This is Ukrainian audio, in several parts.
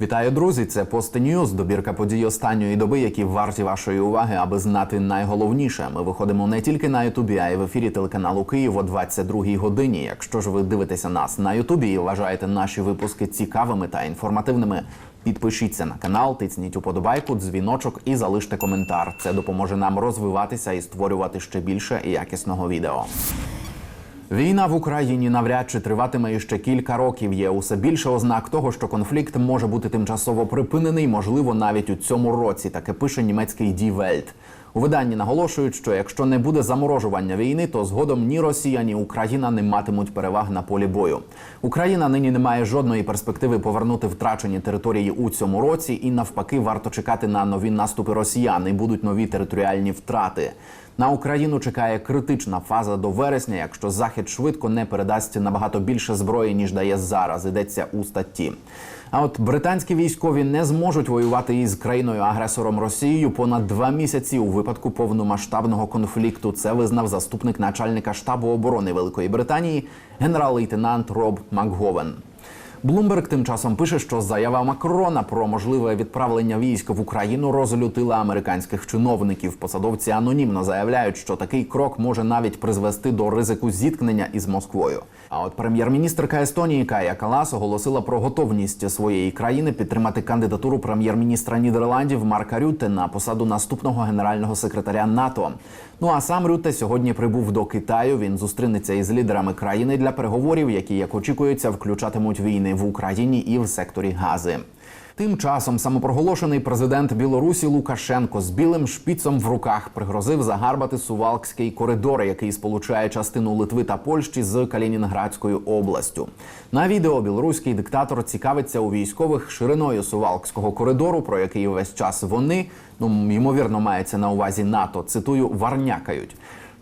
Вітаю, друзі! Це Post News, добірка подій останньої доби, які варті вашої уваги, аби знати найголовніше. Ми виходимо не тільки на Ютубі, а й в ефірі телеканалу Київ о 22-й годині. Якщо ж ви дивитеся нас на Ютубі і вважаєте наші випуски цікавими та інформативними, підпишіться на канал, тисніть уподобайку, дзвіночок і залиште коментар. Це допоможе нам розвиватися і створювати ще більше якісного відео. Війна в Україні навряд чи триватиме іще кілька років. Є усе більше ознак того, що конфлікт може бути тимчасово припинений, можливо, навіть у цьому році. Таке пише німецький Die Welt. У виданні наголошують, що якщо не буде заморожування війни, то згодом ні Росія, ні Україна не матимуть переваг на полі бою. Україна нині не має жодної перспективи повернути втрачені території у цьому році, і навпаки, варто чекати на нові наступи росіян і будуть нові територіальні втрати. На Україну чекає критична фаза до вересня, якщо захід швидко не передасть набагато більше зброї ніж дає зараз. Йдеться у статті. А от британські військові не зможуть воювати із країною-агресором Росією понад два місяці у випадку повномасштабного конфлікту. Це визнав заступник начальника штабу оборони Великої Британії генерал-лейтенант Роб Макговен. Блумберг тим часом пише, що заява Макрона про можливе відправлення військ в Україну розлютила американських чиновників. Посадовці анонімно заявляють, що такий крок може навіть призвести до ризику зіткнення із Москвою. А от прем'єр-міністрка Естонії Кая Калас оголосила про готовність своєї країни підтримати кандидатуру прем'єр-міністра Нідерландів Марка Рютте на посаду наступного генерального секретаря НАТО. Ну а сам Рютте сьогодні прибув до Китаю. Він зустрінеться із лідерами країни для переговорів, які як очікується включатимуть війни в Україні і в секторі Гази. Тим часом самопроголошений президент Білорусі Лукашенко з білим шпіцом в руках пригрозив загарбати Сувалкський коридор, який сполучає частину Литви та Польщі з Калінінградською областю. На відео білоруський диктатор цікавиться у військових шириною Сувалкського коридору, про який весь час вони ну ймовірно мається на увазі НАТО. Цитую варнякають.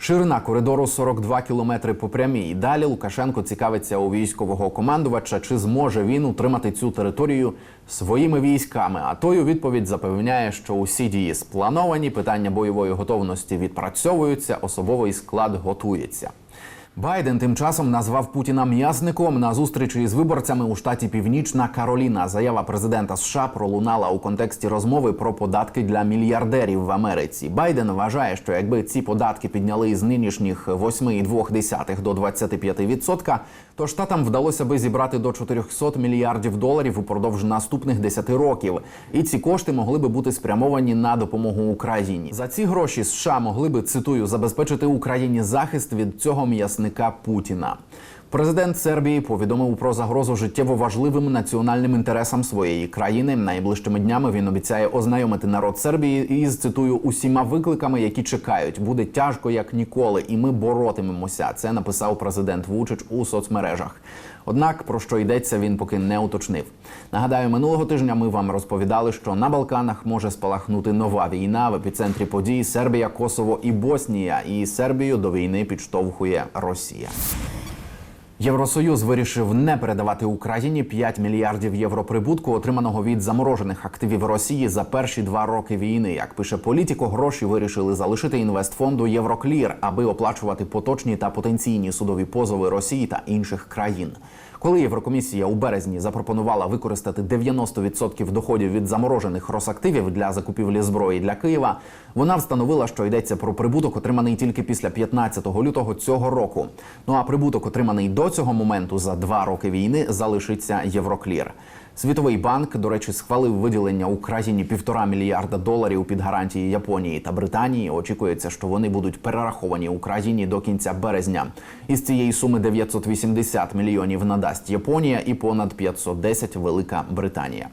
Ширина коридору 42 кілометри по прямій. Далі Лукашенко цікавиться у військового командувача, чи зможе він утримати цю територію своїми військами. А той у відповідь запевняє, що усі дії сплановані, питання бойової готовності відпрацьовуються, особовий склад готується. Байден тим часом назвав Путіна м'язником на зустрічі із виборцями у штаті Північна Кароліна. Заява президента США пролунала у контексті розмови про податки для мільярдерів в Америці. Байден вважає, що якби ці податки підняли із нинішніх 8,2 до 25%, то штатам вдалося би зібрати до 400 мільярдів доларів упродовж наступних 10 років. І ці кошти могли би бути спрямовані на допомогу Україні. За ці гроші США могли би цитую забезпечити Україні захист від цього м'ясника Путіна. Президент Сербії повідомив про загрозу життєво важливим національним інтересам своєї країни. Найближчими днями він обіцяє ознайомити народ Сербії із цитую усіма викликами, які чекають. Буде тяжко як ніколи, і ми боротимемося. Це написав президент Вучич у соцмережах. Однак про що йдеться, він поки не уточнив. Нагадаю, минулого тижня ми вам розповідали, що на Балканах може спалахнути нова війна в епіцентрі подій Сербія, Косово і Боснія. І Сербію до війни підштовхує Росія. Євросоюз вирішив не передавати Україні 5 мільярдів євро прибутку, отриманого від заморожених активів Росії за перші два роки війни. Як пише політико, гроші вирішили залишити інвестфонду Євроклір, аби оплачувати поточні та потенційні судові позови Росії та інших країн. Коли Єврокомісія у березні запропонувала використати 90% доходів від заморожених росактивів для закупівлі зброї для Києва, вона встановила, що йдеться про прибуток, отриманий тільки після 15 лютого цього року. Ну а прибуток, отриманий до цього моменту за два роки війни, залишиться Євроклір. Світовий банк, до речі, схвалив виділення Україні півтора мільярда доларів під гарантії Японії та Британії. Очікується, що вони будуть перераховані Україні до кінця березня. Із цієї суми 980 мільйонів надасть Японія і понад 510 Велика Британія.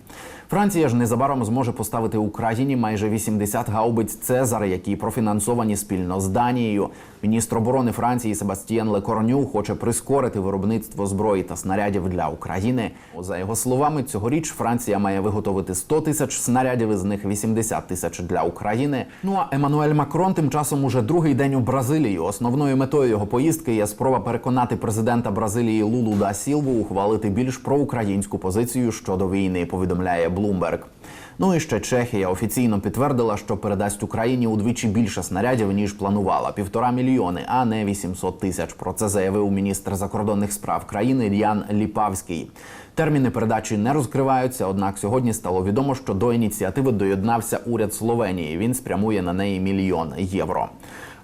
Франція ж незабаром зможе поставити Україні майже 80 гаубиць Цезар, які профінансовані спільно з Данією. Міністр оборони Франції Себастьєн Лекорню хоче прискорити виробництво зброї та снарядів для України. За його словами, цьогоріч Франція має виготовити 100 тисяч снарядів, із них 80 тисяч для України. Ну а Еммануель Макрон тим часом уже другий день у Бразилії. Основною метою його поїздки є спроба переконати президента Бразилії Лулу да Сілву ухвалити більш проукраїнську позицію щодо війни. Повідомляє Bloomberg. Ну і ще Чехія офіційно підтвердила, що передасть Україні удвічі більше снарядів ніж планувала півтора мільйони, а не 800 тисяч. Про це заявив міністр закордонних справ країни Ян Ліпавський. Терміни передачі не розкриваються. Однак сьогодні стало відомо, що до ініціативи доєднався уряд Словенії. Він спрямує на неї мільйон євро.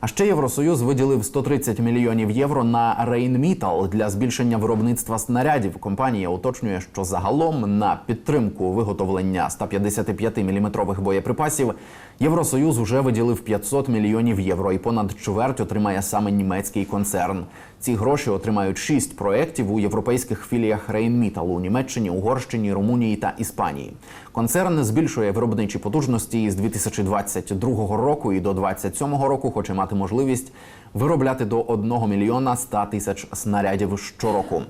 А ще Євросоюз виділив 130 мільйонів євро на Рейнмітал для збільшення виробництва снарядів. Компанія уточнює, що загалом на підтримку виготовлення 155 мм боєприпасів Євросоюз вже виділив 500 мільйонів євро, і понад чверть отримає саме німецький концерн. Ці гроші отримають шість проєктів у європейських філіях Рейнмітал у Німеччині, Угорщині, Румунії та Іспанії. Концерн збільшує виробничі потужності із 2022 року і до 2027 року хоче мати можливість виробляти до 1 мільйона 100 тисяч снарядів щороку.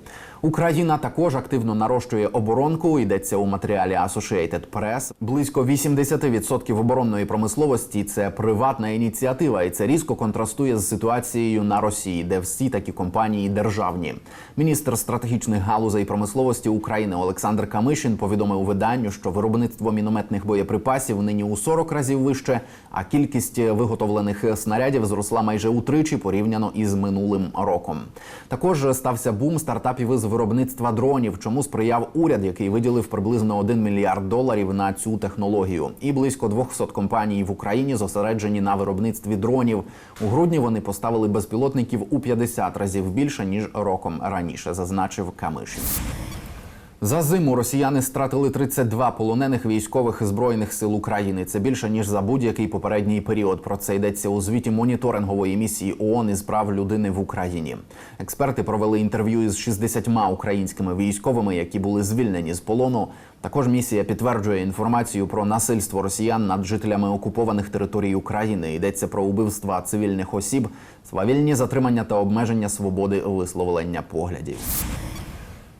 Україна також активно нарощує оборонку. Йдеться у матеріалі Associated Press. Близько 80% оборонної промисловості це приватна ініціатива, і це різко контрастує з ситуацією на Росії, де всі такі компанії державні. Міністр стратегічних галузей промисловості України Олександр Камишин повідомив виданню, що виробництво мінометних боєприпасів нині у 40 разів вище, а кількість виготовлених снарядів зросла майже утричі порівняно із минулим роком. Також стався бум стартапів із виробництва дронів, чому сприяв уряд, який виділив приблизно 1 мільярд доларів на цю технологію. І близько 200 компаній в Україні зосереджені на виробництві дронів. У грудні вони поставили безпілотників у 50 разів більше ніж роком раніше, зазначив Камишин. За зиму росіяни стратили 32 полонених військових збройних сил України. Це більше ніж за будь-який попередній період. Про це йдеться у звіті моніторингової місії ООН із прав людини в Україні. Експерти провели інтерв'ю із 60 українськими військовими, які були звільнені з полону. Також місія підтверджує інформацію про насильство росіян над жителями окупованих територій України. Йдеться про убивства цивільних осіб, свавільні затримання та обмеження свободи висловлення поглядів.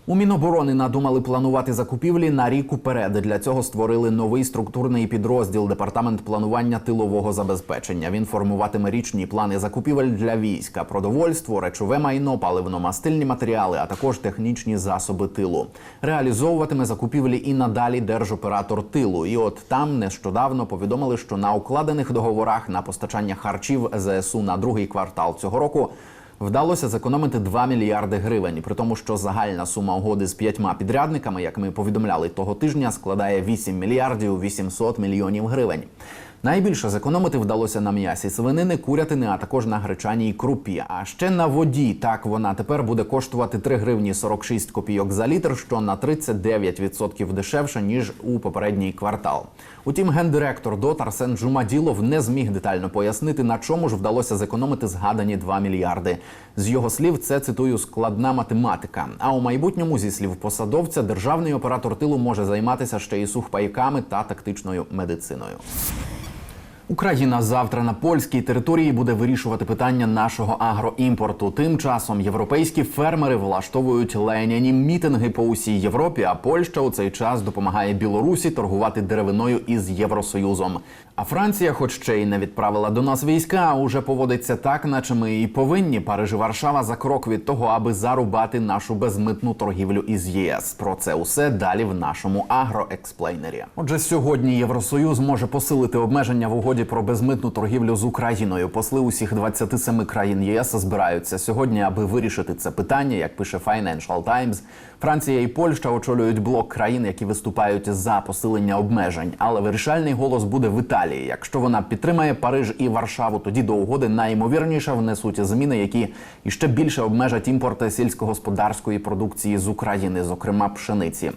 У Міноборони надумали планувати закупівлі на рік уперед. Для цього створили новий структурний підрозділ департамент планування тилового забезпечення. Він формуватиме річні плани закупівель для війська, продовольство, речове майно, паливно-мастильні матеріали, а також технічні засоби тилу. Реалізовуватиме закупівлі і надалі держоператор тилу. І от там нещодавно повідомили, що на укладених договорах на постачання харчів ЗСУ на другий квартал цього року. Вдалося зекономити 2 мільярди гривень, при тому, що загальна сума угоди з п'ятьма підрядниками, як ми повідомляли того тижня, складає 8 мільярдів 800 мільйонів гривень. Найбільше зекономити вдалося на м'ясі свинини, курятини, а також на гречаній крупі. А ще на воді. Так вона тепер буде коштувати 3 гривні 46 копійок за літр, що на 39% дешевше ніж у попередній квартал. Утім, гендиректор ДОТ Арсен Джумаділов не зміг детально пояснити, на чому ж вдалося зекономити згадані 2 мільярди. З його слів, це цитую складна математика. А у майбутньому, зі слів посадовця, державний оператор тилу може займатися ще і сухпайками та тактичною медициною. Україна завтра на польській території буде вирішувати питання нашого агроімпорту. Тим часом європейські фермери влаштовують леняні мітинги по усій Європі. А Польща у цей час допомагає Білорусі торгувати деревиною із Євросоюзом. А Франція, хоч ще й не відправила до нас війська, уже поводиться так, наче ми і повинні. Париж Варшава за крок від того, аби зарубати нашу безмитну торгівлю із ЄС. Про це усе далі в нашому агроексплейнері. Отже, сьогодні Євросоюз може посилити обмеження в угоді про безмитну торгівлю з Україною. Посли усіх 27 країн ЄС збираються сьогодні, аби вирішити це питання. Як пише Financial Times, Франція і Польща очолюють блок країн, які виступають за посилення обмежень. Але вирішальний голос буде в Італії. Якщо вона підтримає Париж і Варшаву, тоді до угоди найімовірніше внесуть зміни, які іще більше обмежать імпорт сільськогосподарської продукції з України, зокрема пшениці.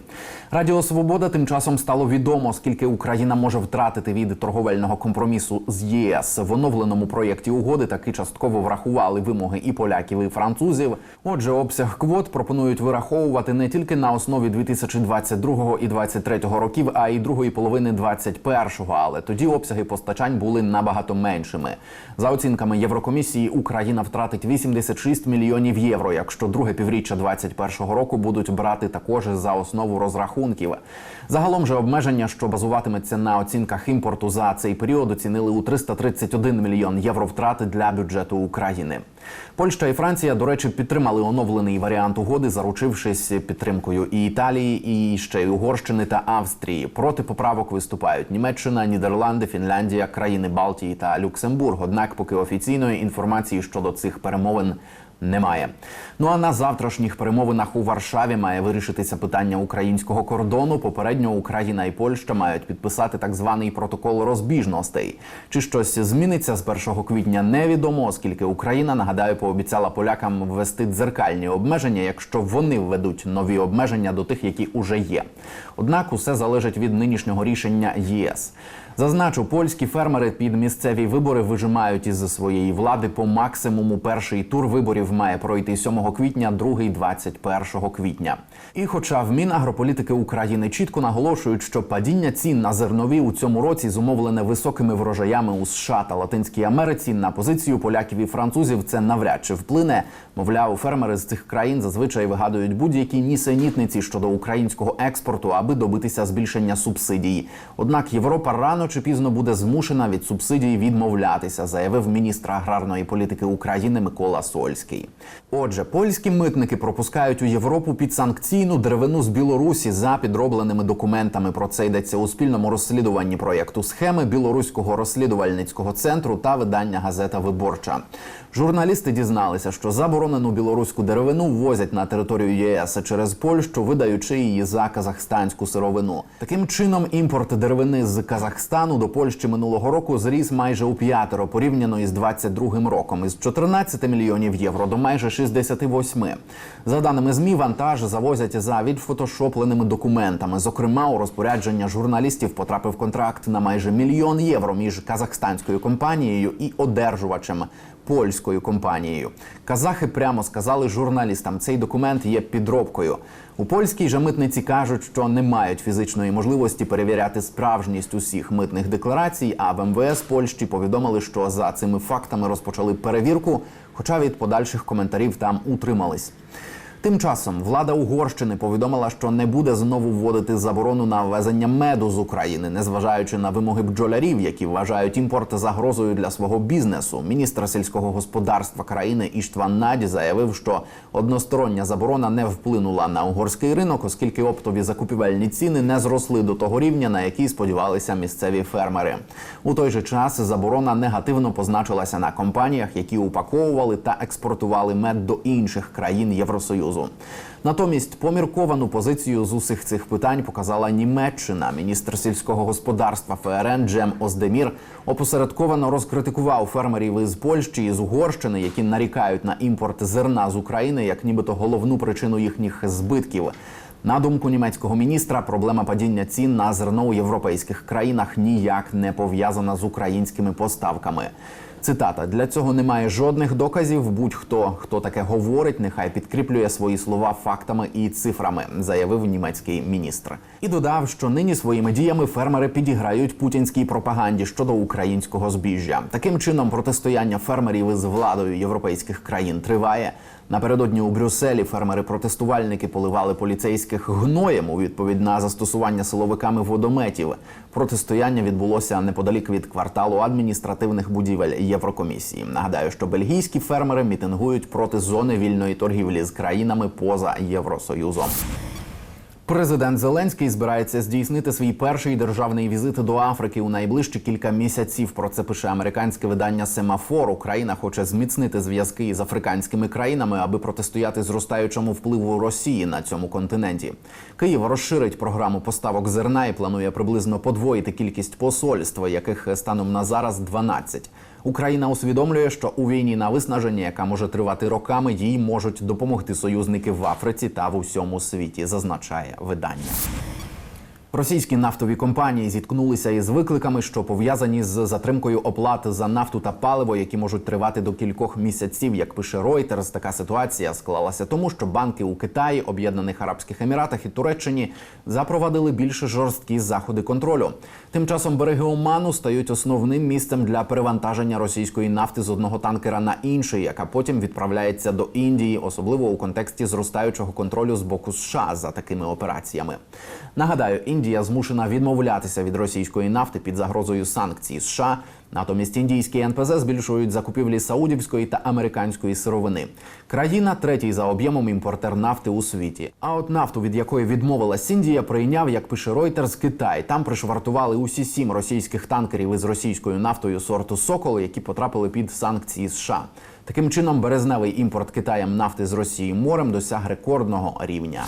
Радіо Свобода тим часом стало відомо, скільки Україна може втратити від торговельного компромісу з ЄС в оновленому проєкті угоди. Таки частково врахували вимоги і поляків, і французів. Отже, обсяг квот пропонують вираховувати не тільки на основі 2022 і 2023 років, а й другої половини 2021-го. Але тоді обсяги постачань були набагато меншими. За оцінками Єврокомісії, Україна втратить 86 мільйонів євро, якщо друге півріччя 2021 року будуть брати також за основу розрахунків. Загалом же обмеження, що базуватиметься на оцінках імпорту за цей період, оцінили у 331 мільйон євро втрати для бюджету України. Польща і Франція, до речі, підтримали оновлений варіант угоди, заручившись підтримкою і Італії, і ще й Угорщини та Австрії. Проти поправок виступають Німеччина, Нідерланди, Фінляндія, країни Балтії та Люксембург. Однак, поки офіційної інформації щодо цих перемовин немає. Ну а на завтрашніх перемовинах у Варшаві має вирішитися питання українського кордону. Попередньо Україна і Польща мають підписати так званий протокол розбіжностей. Чи щось зміниться з 1 квітня, невідомо, оскільки Україна нагадаю пообіцяла полякам ввести дзеркальні обмеження, якщо вони введуть нові обмеження до тих, які уже є. Однак усе залежить від нинішнього рішення ЄС. Зазначу, польські фермери під місцеві вибори вижимають із своєї влади по максимуму. Перший тур виборів має пройти 7 квітня, другий 21 квітня. І, хоча в Мінагрополітики України чітко наголошують, що падіння цін на зернові у цьому році зумовлене високими врожаями у США та Латинській Америці, на позицію поляків і французів це навряд чи вплине. Мовляв, фермери з цих країн зазвичай вигадують будь-які нісенітниці щодо українського експорту, аби добитися збільшення субсидій. Однак Європа рано чи пізно буде змушена від субсидій відмовлятися, заявив міністр аграрної політики України Микола Сольський. Отже, польські митники пропускають у Європу підсанкційну деревину з Білорусі за підробленими документами. Про це йдеться у спільному розслідуванні проєкту схеми білоруського розслідувальницького центру та видання газета Виборча. Журналісти дізналися, що заборонену білоруську деревину ввозять на територію ЄС через Польщу, видаючи її за казахстанську сировину. Таким чином, імпорт деревини з Казахстану до Польщі минулого року зріс майже у п'ятеро порівняно із 22-м роком із 14 мільйонів євро до майже 68. За даними змі, вантаж завозять за відфотошопленими документами. Зокрема, у розпорядження журналістів потрапив контракт на майже мільйон євро між казахстанською компанією і одержувачем польською компанією. Казахи прямо сказали журналістам, цей документ є підробкою. У польській же митниці кажуть, що не мають фізичної можливості перевіряти справжність усіх митних декларацій. А в МВС Польщі повідомили, що за цими фактами розпочали перевірку, хоча від подальших коментарів там утримались. Тим часом влада Угорщини повідомила, що не буде знову вводити заборону на ввезення меду з України, незважаючи на вимоги бджолярів, які вважають імпорт загрозою для свого бізнесу. Міністр сільського господарства країни Іштван Наді заявив, що одностороння заборона не вплинула на угорський ринок, оскільки оптові закупівельні ціни не зросли до того рівня, на який сподівалися місцеві фермери. У той же час заборона негативно позначилася на компаніях, які упаковували та експортували мед до інших країн Євросоюзу. Натомість помірковану позицію з усіх цих питань показала Німеччина. Міністр сільського господарства ФРН Джем Оздемір опосередковано розкритикував фермерів із Польщі і з Угорщини, які нарікають на імпорт зерна з України як нібито головну причину їхніх збитків. На думку німецького міністра, проблема падіння цін на зерно у європейських країнах ніяк не пов'язана з українськими поставками. Цитата для цього немає жодних доказів. Будь-хто хто таке говорить, нехай підкріплює свої слова фактами і цифрами, заявив німецький міністр. І додав, що нині своїми діями фермери підіграють путінській пропаганді щодо українського збіжжя. Таким чином, протистояння фермерів із владою європейських країн триває. Напередодні у Брюсселі фермери-протестувальники поливали поліцейських гноєм у відповідь на застосування силовиками водометів. Протистояння відбулося неподалік від кварталу адміністративних будівель Єврокомісії. Нагадаю, що бельгійські фермери мітингують проти зони вільної торгівлі з країнами поза Євросоюзом. Президент Зеленський збирається здійснити свій перший державний візит до Африки у найближчі кілька місяців. Про це пише американське видання Семафор. Україна хоче зміцнити зв'язки із африканськими країнами, аби протистояти зростаючому впливу Росії на цьому континенті. Київ розширить програму поставок зерна і планує приблизно подвоїти кількість посольств, яких станом на зараз 12. Україна усвідомлює, що у війні на виснаження, яка може тривати роками, їй можуть допомогти союзники в Африці та в усьому світі, зазначає видання. Російські нафтові компанії зіткнулися із викликами, що пов'язані з затримкою оплат за нафту та паливо, які можуть тривати до кількох місяців. Як пише Reuters, така ситуація склалася тому, що банки у Китаї, Об'єднаних Арабських Еміратах і Туреччині запровадили більш жорсткі заходи контролю. Тим часом береги Оману стають основним місцем для перевантаження російської нафти з одного танкера на інший, яка потім відправляється до Індії, особливо у контексті зростаючого контролю з боку США за такими операціями. Нагадаю, Індія змушена відмовлятися від російської нафти під загрозою санкцій США. Натомість індійські НПЗ збільшують закупівлі саудівської та американської сировини. Країна третій за об'ємом імпортер нафти у світі. А от нафту, від якої відмовилась Індія, прийняв, як пише Reuters, Китай. Там пришвартували усі сім російських танкерів із російською нафтою сорту Сокол, які потрапили під санкції США. Таким чином, березневий імпорт Китаєм нафти з Росії морем досяг рекордного рівня.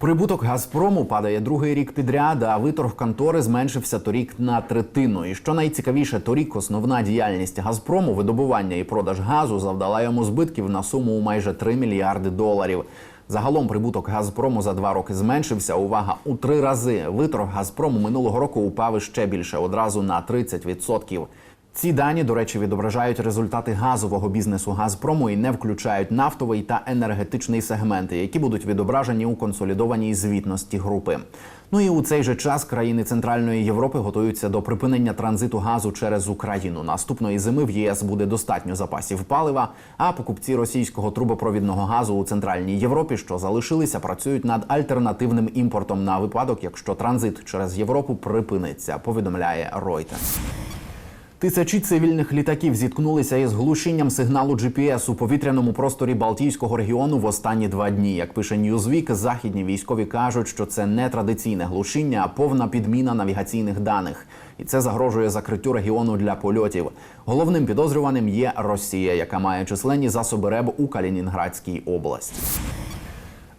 Прибуток Газпрому падає другий рік підряд, а виторг контори зменшився торік на третину. І що найцікавіше, торік основна діяльність Газпрому, видобування і продаж газу, завдала йому збитків на суму у майже 3 мільярди доларів. Загалом прибуток Газпрому за два роки зменшився. Увага у три рази. Виторг Газпрому минулого року упав іще більше одразу на 30%. Ці дані, до речі, відображають результати газового бізнесу Газпрому і не включають нафтовий та енергетичний сегменти, які будуть відображені у консолідованій звітності групи. Ну і у цей же час країни Центральної Європи готуються до припинення транзиту газу через Україну. Наступної зими в ЄС буде достатньо запасів палива. А покупці російського трубопровідного газу у Центральній Європі, що залишилися, працюють над альтернативним імпортом на випадок, якщо транзит через Європу припиниться. Повідомляє Reuters. Тисячі цивільних літаків зіткнулися із глушінням сигналу GPS у повітряному просторі Балтійського регіону в останні два дні. Як пише Newsweek, західні військові кажуть, що це не традиційне глушіння, а повна підміна навігаційних даних. І це загрожує закриттю регіону для польотів. Головним підозрюваним є Росія, яка має численні засоби РЕБ у Калінінградській області.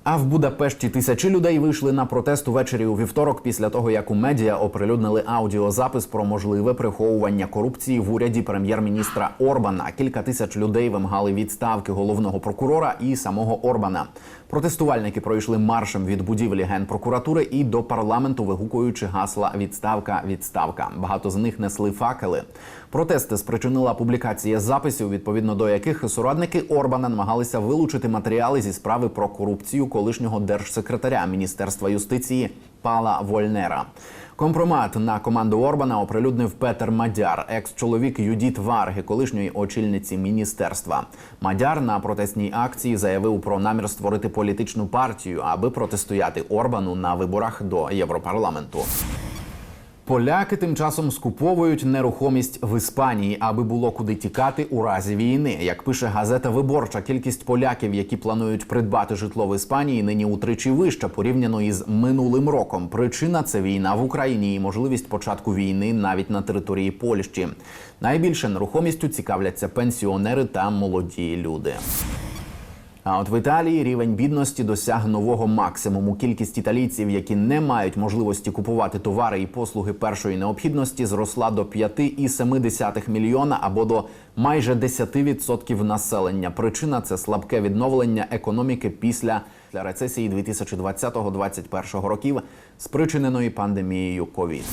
А в Будапешті тисячі людей вийшли на протест увечері у вівторок після того, як у медіа оприлюднили аудіозапис про можливе приховування корупції в уряді прем'єр-міністра Орбана. Кілька тисяч людей вимагали відставки головного прокурора і самого Орбана. Протестувальники пройшли маршем від будівлі генпрокуратури і до парламенту, вигукуючи гасла Відставка, відставка. Багато з них несли факели. Протести спричинила публікація записів, відповідно до яких соратники Орбана намагалися вилучити матеріали зі справи про корупцію колишнього держсекретаря Міністерства юстиції Пала Вольнера. Компромат на команду Орбана оприлюднив Петер Мадяр, екс-чоловік Юдіт Варги, колишньої очільниці міністерства. Мадяр на протестній акції заявив про намір створити політичну партію, аби протистояти Орбану на виборах до Європарламенту. Поляки тим часом скуповують нерухомість в Іспанії, аби було куди тікати у разі війни. Як пише газета Виборча, кількість поляків, які планують придбати житло в Іспанії, нині утричі вища порівняно із минулим роком. Причина це війна в Україні і можливість початку війни навіть на території Польщі. Найбільше нерухомістю цікавляться пенсіонери та молоді люди. А от в Італії рівень бідності досяг нового максимуму. Кількість італійців, які не мають можливості купувати товари і послуги першої необхідності, зросла до 5,7 мільйона або до майже 10% населення. Причина це слабке відновлення економіки після рецесії 2020-2021 років, спричиненої пандемією ковід.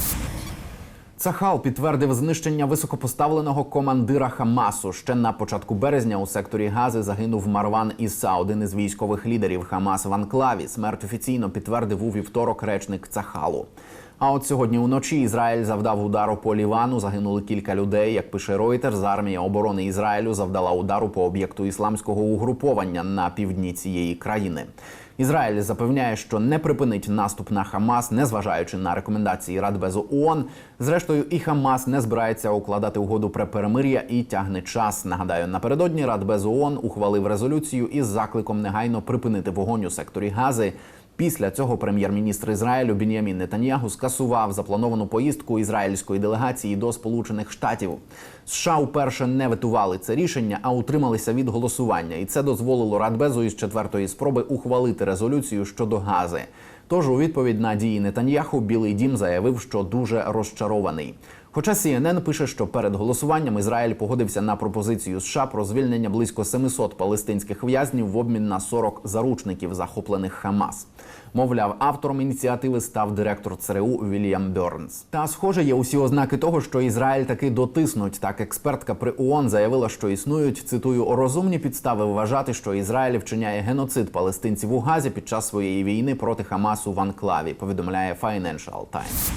Цахал підтвердив знищення високопоставленого командира Хамасу. Ще на початку березня у секторі Гази загинув Марван Іса, один із військових лідерів Хамас в Анклаві. Смерть офіційно підтвердив у вівторок речник Цахалу. А от сьогодні уночі Ізраїль завдав удару по Лівану. Загинули кілька людей. Як пише Reuters, армія оборони Ізраїлю завдала удару по об'єкту ісламського угруповання на півдні цієї країни. Ізраїль запевняє, що не припинить наступ на Хамас, незважаючи на рекомендації Радбезу ООН. Зрештою, і Хамас не збирається укладати угоду про перемир'я і тягне час. Нагадаю, напередодні Радбез ООН ухвалив резолюцію із закликом негайно припинити вогонь у секторі Гази. Після цього прем'єр-міністр Ізраїлю Бін'ямін Нетаньягу скасував заплановану поїздку ізраїльської делегації до Сполучених Штатів. США уперше не ветували це рішення, а утрималися від голосування, і це дозволило Радбезу із четвертої спроби ухвалити резолюцію щодо гази. Тож у відповідь на дії Нетаньяху Білий Дім заявив, що дуже розчарований. Хоча CNN пише, що перед голосуванням Ізраїль погодився на пропозицію США про звільнення близько 700 палестинських в'язнів в обмін на 40 заручників, захоплених Хамас. Мовляв, автором ініціативи став директор ЦРУ Вільям Бернс. Та схоже, є усі ознаки того, що Ізраїль таки дотиснуть. Так, експертка при ООН заявила, що існують цитую розумні підстави вважати, що Ізраїль вчиняє геноцид палестинців у Газі під час своєї війни проти Хамасу в Анклаві. Повідомляє Financial Times.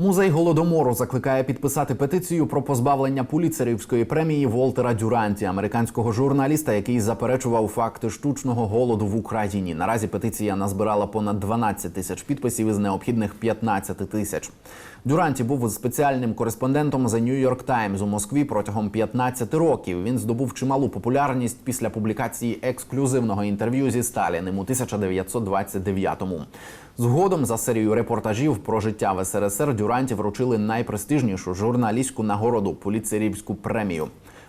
Музей голодомору закликає підписати петицію про позбавлення пуліцерівської премії Волтера Дюранті, американського журналіста, який заперечував факти штучного голоду в Україні. Наразі петиція назбирала понад 12 тисяч підписів із необхідних 15 тисяч. Дюранті був спеціальним кореспондентом The New York Times у Москві протягом 15 років. Він здобув чималу популярність після публікації ексклюзивного інтерв'ю зі Сталіним у 1929-му. Згодом за серію репортажів про життя в СРСР Дюранті вручили найпрестижнішу журналістську нагороду Пуліцерівську премію.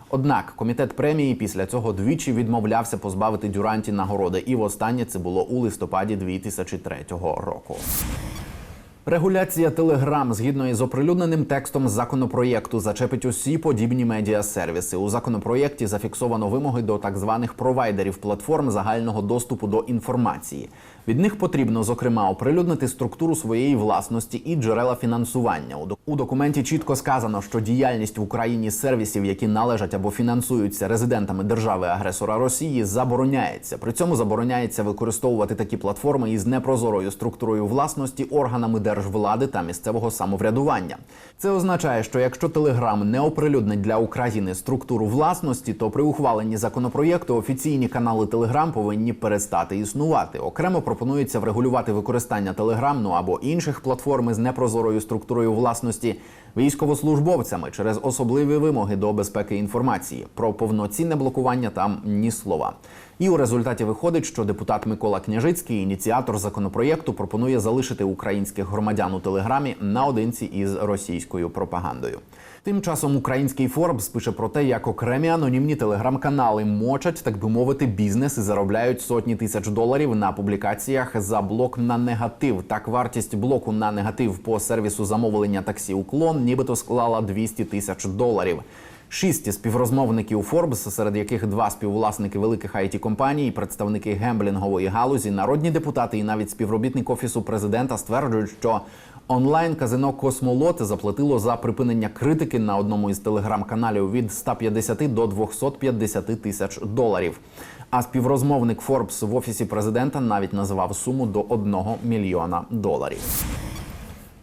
Однак комітет премії після цього двічі відмовлявся позбавити Дюранті нагороди, і востаннє це було у листопаді 2003 року. Регуляція Телеграм згідно із оприлюдненим текстом законопроєкту зачепить усі подібні медіасервіси. У законопроєкті зафіксовано вимоги до так званих провайдерів платформ загального доступу до інформації. Від них потрібно зокрема оприлюднити структуру своєї власності і джерела фінансування. У док- У документі чітко сказано, що діяльність в Україні сервісів, які належать або фінансуються резидентами держави-агресора Росії, забороняється. При цьому забороняється використовувати такі платформи із непрозорою структурою власності органами держвлади та місцевого самоврядування. Це означає, що якщо Телеграм не оприлюднить для України структуру власності, то при ухваленні законопроєкту офіційні канали Телеграм повинні перестати існувати. Окремо пропонується врегулювати використання Телеграм ну або інших платформ із непрозорою структурою власності військовослужбовцями через особливі вимоги до безпеки інформації. Про повноцінне блокування там ні слова. І у результаті виходить, що депутат Микола Княжицький, ініціатор законопроєкту, пропонує залишити українських громадян у телеграмі наодинці із російською пропагандою. Тим часом український Форбс пише про те, як окремі анонімні телеграм-канали мочать, так би мовити, бізнес і заробляють сотні тисяч доларів на публікаціях за блок на негатив. Так вартість блоку на негатив по сервісу замовлення таксі Уклон нібито склала 200 тисяч доларів. Шість співрозмовників Forbes, серед яких два співвласники великих it компаній, представники гемблінгової галузі, народні депутати і навіть співробітник офісу президента стверджують, що онлайн казино Космолот заплатило за припинення критики на одному із телеграм-каналів від 150 до 250 тисяч доларів. А співрозмовник Forbes в офісі президента навіть називав суму до 1 мільйона доларів.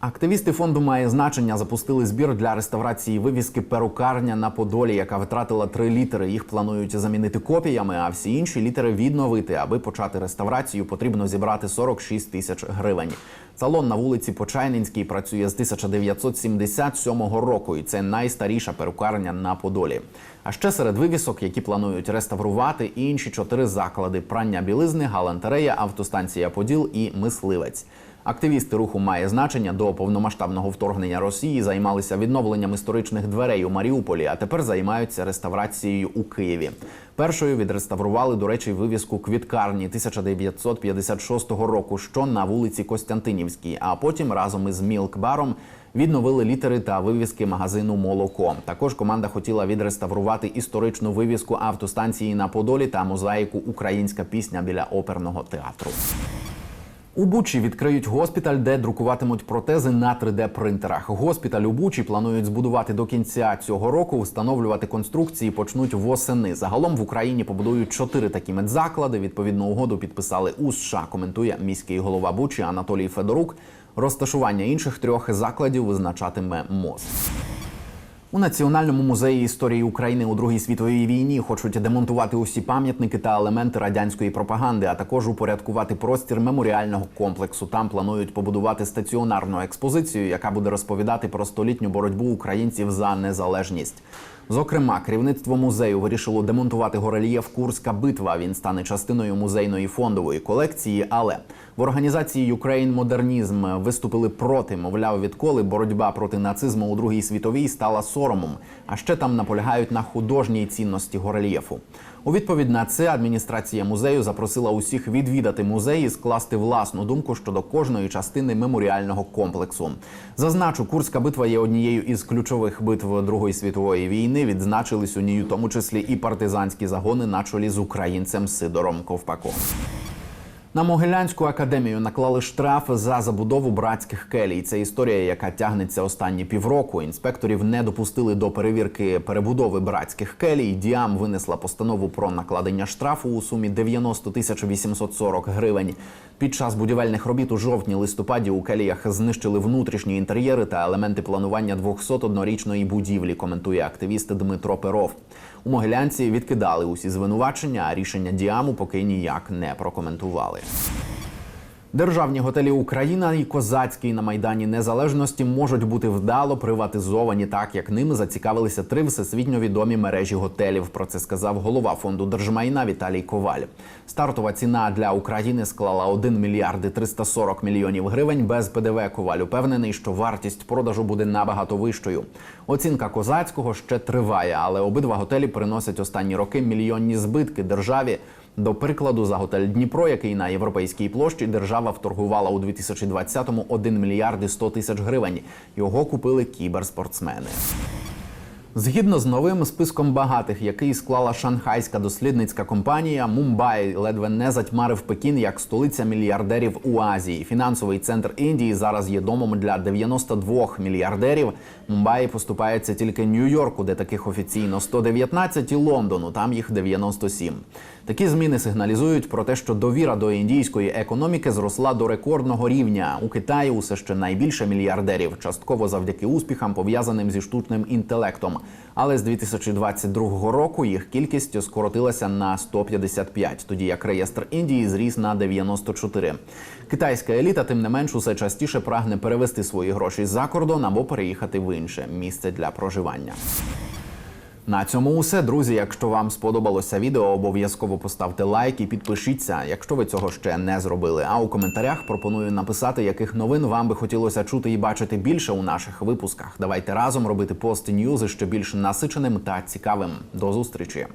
Активісти фонду має значення запустили збір для реставрації вивіски перукарня на Подолі, яка втратила три літери. Їх планують замінити копіями, а всі інші літери відновити. Аби почати реставрацію, потрібно зібрати 46 тисяч гривень. Салон на вулиці Почайнинській працює з 1977 року, і це найстаріша перукарня на Подолі. А ще серед вивісок, які планують реставрувати, інші чотири заклади: прання білизни, галантерея, автостанція Поділ і мисливець. Активісти руху має значення до повномасштабного вторгнення Росії займалися відновленням історичних дверей у Маріуполі, а тепер займаються реставрацією у Києві. Першою відреставрували, до речі, вивіску квіткарні 1956 року, що на вулиці Костянтинівській. А потім разом із Мілкбаром відновили літери та вивіски магазину Молоко. Також команда хотіла відреставрувати історичну вивіску автостанції на Подолі та мозаїку Українська пісня біля оперного театру. У Бучі відкриють госпіталь, де друкуватимуть протези на 3D-принтерах. Госпіталь у Бучі планують збудувати до кінця цього року. Встановлювати конструкції почнуть восени. Загалом в Україні побудують чотири такі медзаклади. Відповідну угоду підписали у США. Коментує міський голова Бучі Анатолій Федорук. Розташування інших трьох закладів визначатиме МОЗ. У Національному музеї історії України у Другій світовій війні хочуть демонтувати усі пам'ятники та елементи радянської пропаганди, а також упорядкувати простір меморіального комплексу. Там планують побудувати стаціонарну експозицію, яка буде розповідати про столітню боротьбу українців за незалежність. Зокрема, керівництво музею вирішило демонтувати горельєф Курська битва. Він стане частиною музейної фондової колекції. Але в організації Ukraine Модернізм виступили проти. Мовляв, відколи боротьба проти нацизму у Другій світовій стала соромом. А ще там наполягають на художній цінності горельєфу. У відповідь на це адміністрація музею запросила усіх відвідати музей і скласти власну думку щодо кожної частини меморіального комплексу. Зазначу, Курська битва є однією із ключових битв Другої світової війни. Відзначились у ній у тому числі і партизанські загони на чолі з українцем Сидором Ковпаком. На Могилянську академію наклали штраф за забудову братських келій. Це історія, яка тягнеться останні півроку. Інспекторів не допустили до перевірки перебудови братських келій. Діам винесла постанову про накладення штрафу у сумі 90 тисяч 840 гривень. Під час будівельних робіт у жовтні-листопаді у келіях знищили внутрішні інтер'єри та елементи планування 201-річної будівлі. Коментує активіст Дмитро Перов. У Могилянці відкидали усі звинувачення, а рішення діаму поки ніяк не прокоментували. Державні готелі Україна і Козацький на майдані Незалежності можуть бути вдало приватизовані, так як ними зацікавилися три всесвітньо відомі мережі готелів. Про це сказав голова фонду держмайна Віталій Коваль. Стартова ціна для України склала 1 мільярд 340 мільйонів гривень. Без ПДВ Коваль упевнений, що вартість продажу буде набагато вищою. Оцінка козацького ще триває, але обидва готелі приносять останні роки мільйонні збитки державі. До прикладу, за готель Дніпро, який на європейській площі держава вторгувала у 2020-му 1 мільярд і 100 тисяч гривень. Його купили кіберспортсмени. Згідно з новим списком багатих, який склала шанхайська дослідницька компанія, Мумбай ледве не затьмарив Пекін як столиця мільярдерів у Азії. Фінансовий центр Індії зараз є домом для 92 мільярдерів. Мумбаї поступається тільки Нью-Йорку, де таких офіційно 119, і Лондону, там їх 97. Такі зміни сигналізують про те, що довіра до індійської економіки зросла до рекордного рівня. У Китаї усе ще найбільше мільярдерів, частково завдяки успіхам, пов'язаним зі штучним інтелектом. Але з 2022 року їх кількість скоротилася на 155, тоді як реєстр Індії зріс на 94. Китайська еліта, тим не менш, усе частіше прагне перевести свої гроші за кордон або переїхати в інше місце для проживання. На цьому усе, друзі. Якщо вам сподобалося відео, обов'язково поставте лайк і підпишіться, якщо ви цього ще не зробили. А у коментарях пропоную написати, яких новин вам би хотілося чути і бачити більше у наших випусках. Давайте разом робити пост ньюзи ще більш насиченим та цікавим. До зустрічі.